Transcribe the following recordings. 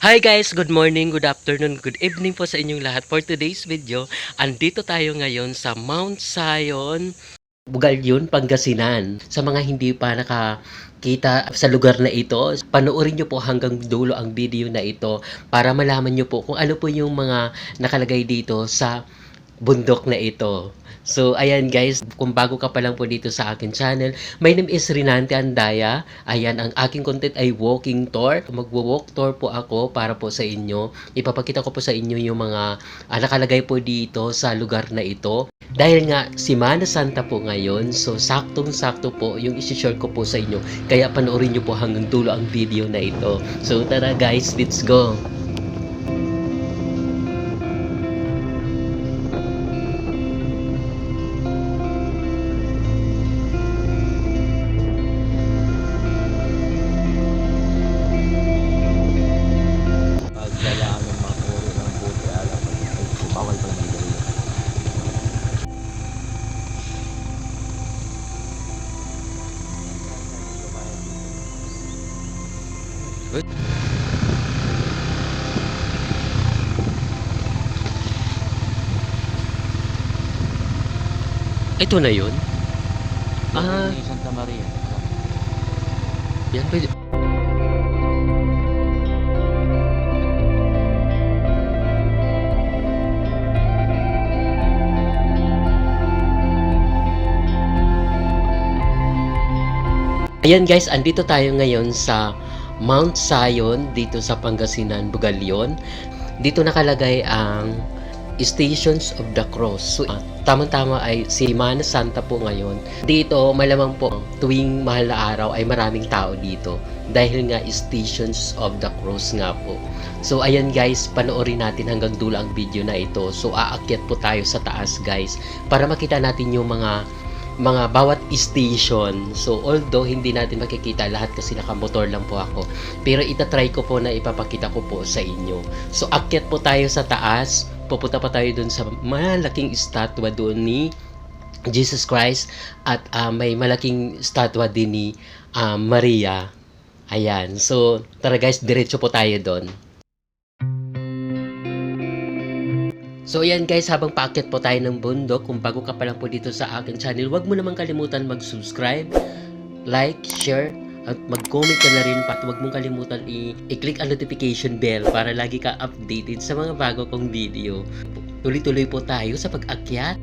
Hi guys, good morning, good afternoon, good evening po sa inyong lahat. For today's video, andito tayo ngayon sa Mount Zion, Bugalyon, Pangasinan. Sa mga hindi pa nakakita sa lugar na ito, panoorin nyo po hanggang dulo ang video na ito para malaman nyo po kung ano po yung mga nakalagay dito sa bundok na ito. So, ayan guys, kung bago ka pa lang po dito sa akin channel, my name is Rinante Andaya. Ayan, ang aking content ay walking tour. Magwo-walk tour po ako para po sa inyo. Ipapakita ko po sa inyo yung mga ah, nakalagay po dito sa lugar na ito. Dahil nga, Simana Santa po ngayon, so saktong-sakto po yung isi-share ko po sa inyo. Kaya panoorin nyo po hanggang dulo ang video na ito. So, tara guys, let's go! Ito na yun? Ah. Santa Maria. Yan pwede. Ayan guys, andito tayo ngayon sa Mount Zion dito sa Pangasinan, Bugalyon. Dito nakalagay ang Stations of the Cross. So, ah, tamang-tama ay Semana Santa po ngayon. Dito, malamang po, tuwing mahal na araw ay maraming tao dito. Dahil nga Stations of the Cross nga po. So, ayan guys, panoorin natin hanggang dulo ang video na ito. So, aakyat po tayo sa taas guys para makita natin yung mga mga bawat station. So, although hindi natin makikita lahat kasi nakamotor lang po ako. Pero itatry ko po na ipapakita ko po sa inyo. So, akyat po tayo sa taas. Pupunta pa tayo dun sa malaking statwa doon ni Jesus Christ. At ah, may malaking statwa din ni ah, Maria. Ayan. So, tara guys, diretso po tayo doon. So ayan guys, habang paakyat po tayo ng bundok, kung bago ka pa lang po dito sa akin channel, huwag mo naman kalimutan mag-subscribe, like, share, at mag-comment ka na rin at huwag mong kalimutan i-click ang notification bell para lagi ka updated sa mga bago kong video. Tuloy-tuloy po tayo sa pag-akyat.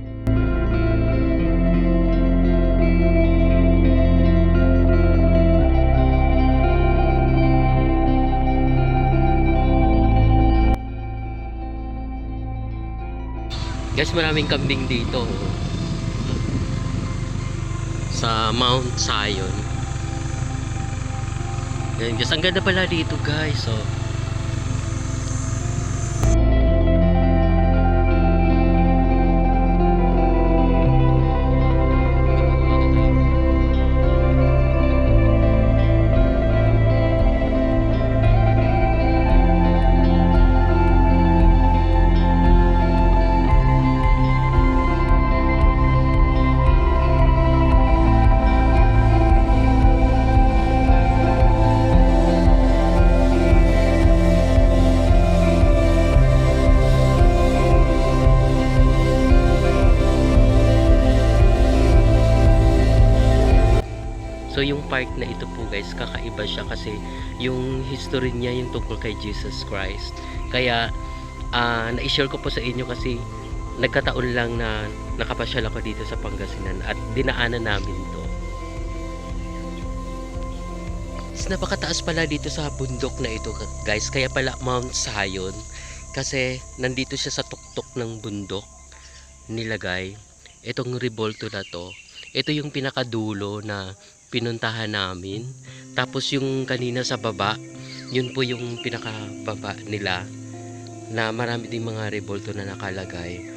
Guys, maraming kambing dito. Sa Mount Zion. Yan, guys, ang ganda pala dito, guys. So yung history niya yung tungkol kay Jesus Christ. Kaya ah na-share ko po sa inyo kasi nagkataon lang na nakapasyal ako dito sa Pangasinan at dinaanan namin to. Napakataas pala dito sa bundok na ito guys, kaya pala Mount Zion kasi nandito siya sa tuktok ng bundok nilagay itong revolto na to. Ito yung pinakadulo na pinuntahan namin. Tapos yung kanina sa baba, yun po yung pinakababa nila na marami ding mga revolto na nakalagay.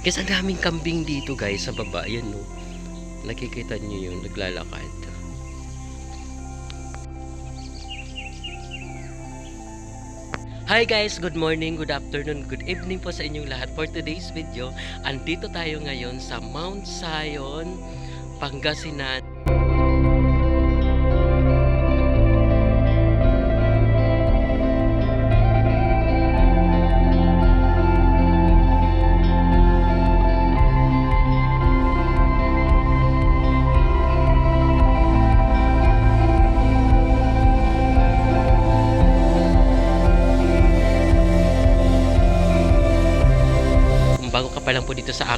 Kasi ang daming kambing dito guys sa baba. Yan no. Nakikita nyo yun, naglalakad. Hi guys! Good morning, good afternoon, good evening po sa inyong lahat. For today's video, andito tayo ngayon sa Mount Zion, Pangasinan.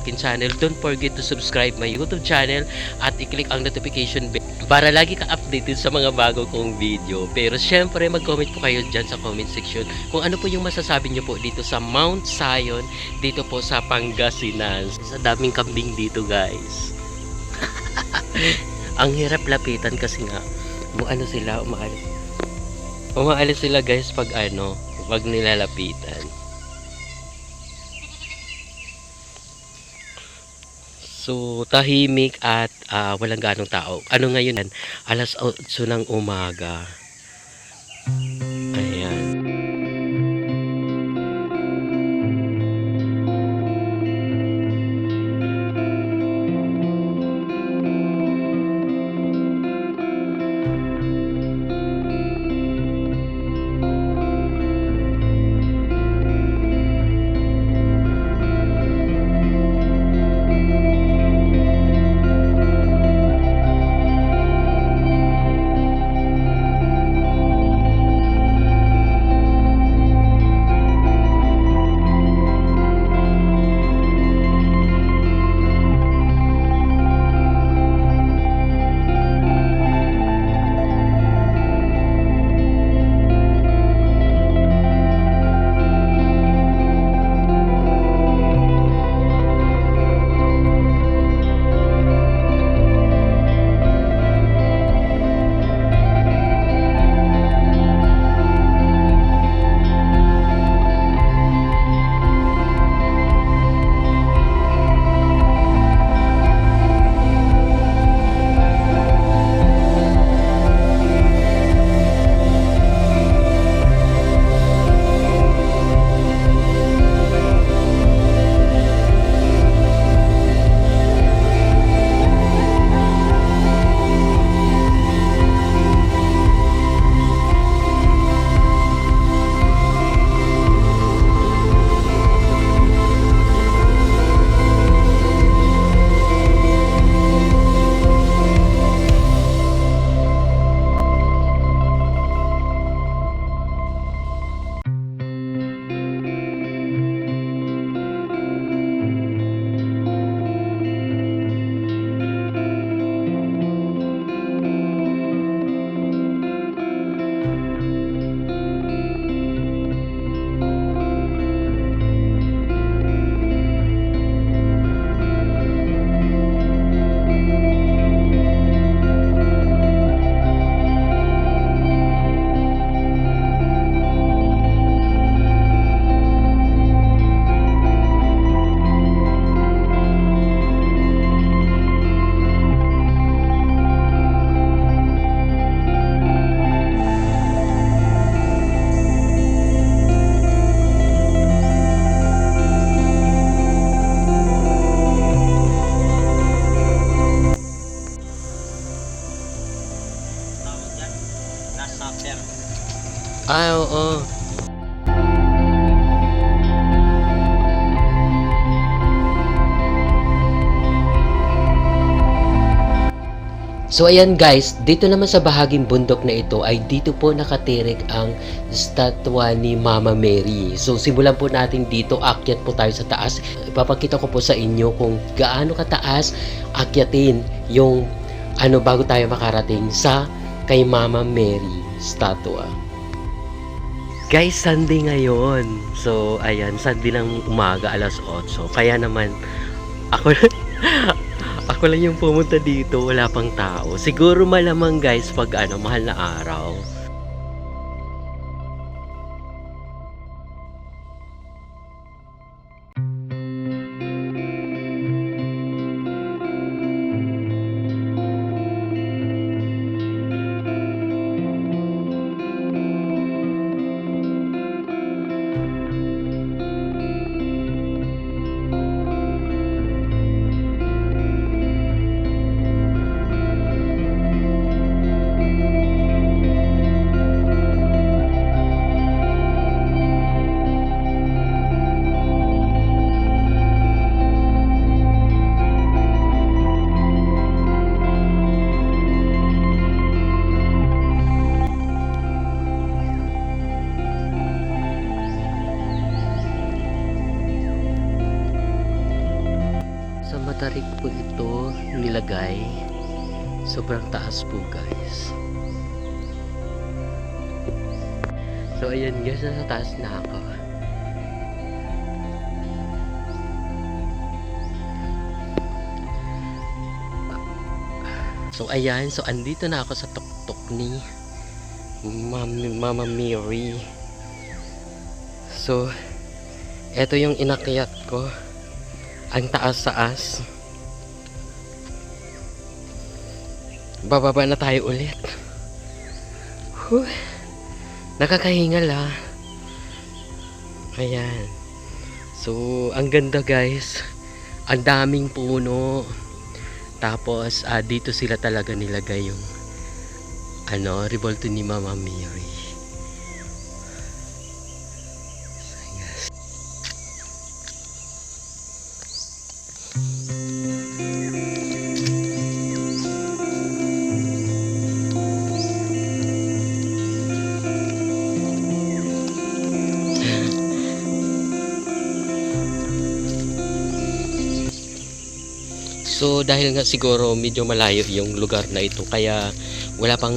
Akin channel, don't forget to subscribe my YouTube channel at i-click ang notification bell para lagi ka updated sa mga bago kong video. Pero syempre, mag-comment po kayo dyan sa comment section kung ano po yung masasabi nyo po dito sa Mount Zion, dito po sa Pangasinan. Sa daming kambing dito, guys. ang hirap lapitan kasi nga, mo ano sila, umaalis. Umaalis sila guys pag ano, pag nilalapitan. So, tahimik at ah, walang ganong tao. Ano ngayon? Alas 8 ng umaga. Ah, oo. So ayan guys, dito naman sa bahaging bundok na ito ay dito po nakatirik ang statwa ni Mama Mary. So simulan po natin dito, akyat po tayo sa taas. Ipapakita ko po sa inyo kung gaano kataas akyatin yung ano bago tayo makarating sa kay Mama Mary statwa. Guys, Sunday ngayon. So, ayan, Sunday ng umaga, alas 8. Kaya naman, ako ako lang yung pumunta dito, wala pang tao. Siguro malamang guys, pag ano, mahal na araw. Sobrang taas po guys. So ayan guys, nasa taas na ako. So ayan, so andito na ako sa tuktok ni Mama, Mary. So, eto yung inakyat ko. Ang taas-taas. Bababa na tayo ulit. Huh. Nakakahingal ah. Ayan. So, ang ganda guys. Ang daming puno. Tapos, ah, dito sila talaga nilagay yung ano, revolto ni Mama Mary. So dahil nga siguro medyo malayo yung lugar na ito kaya wala pang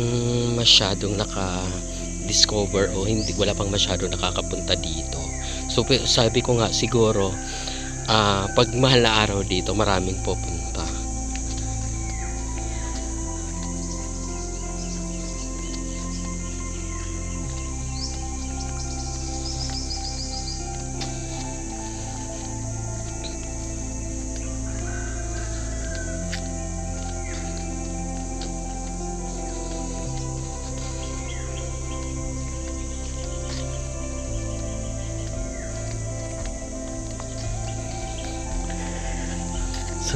masyadong naka discover o hindi wala pang masyado nakakapunta dito. So sabi ko nga siguro ah pag mahal na araw dito maraming pupunta.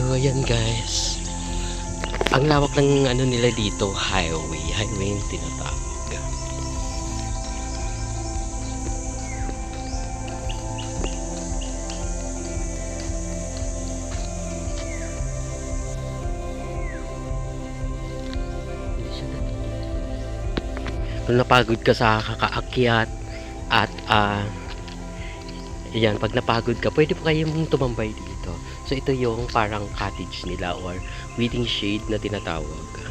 So ayan guys. Ang lawak ng ano nila dito, highway. Highway yung tinatawag. Kung napagod ka sa kakaakyat at ah Ayan, pag napagod ka, pwede po kayong tumambay dito. So, ito yung parang cottage nila or waiting shade na tinatawag.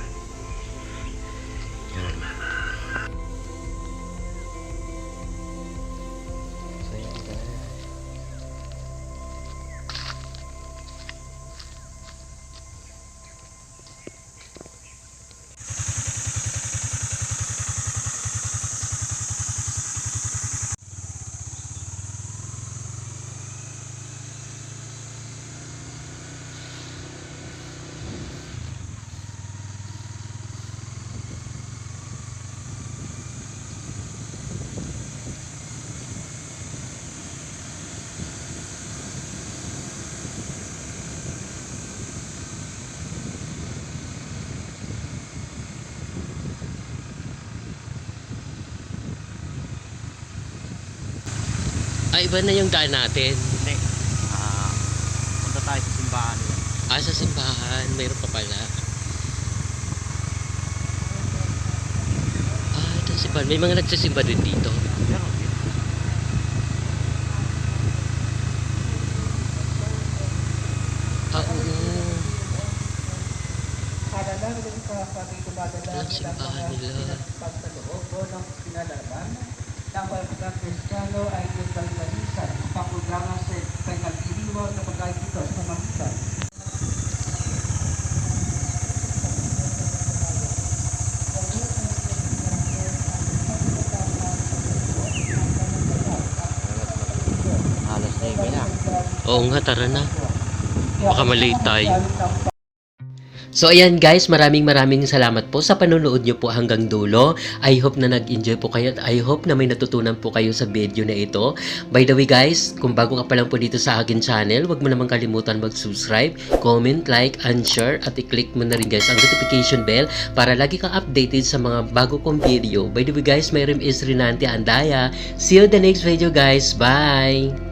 Ah, iba na yung daan natin. Hindi. Ah, punta tayo sa simbahan nila. Ah, sa simbahan. Mayroon pa pala. Ah, ito ang simbahan. May mga nagsisimba din dito. Pero, Ah, oo. Walang simbahan nila. pagkaloob o ng pinalaman ng mga Kristiyano ay yung kalmanisan ang programa sa pinagdiriwang na sa halos na yung na. Oo nga, tara na. Baka malate tayo. So ayan guys, maraming maraming salamat po sa panonood nyo po hanggang dulo. I hope na nag-enjoy po kayo at I hope na may natutunan po kayo sa video na ito. By the way guys, kung bago ka pa lang po dito sa akin channel, wag mo naman kalimutan mag-subscribe, comment, like, and share at i-click mo na rin guys ang notification bell para lagi kang updated sa mga bago kong video. By the way guys, my name is Renante Andaya. See you the next video guys. Bye!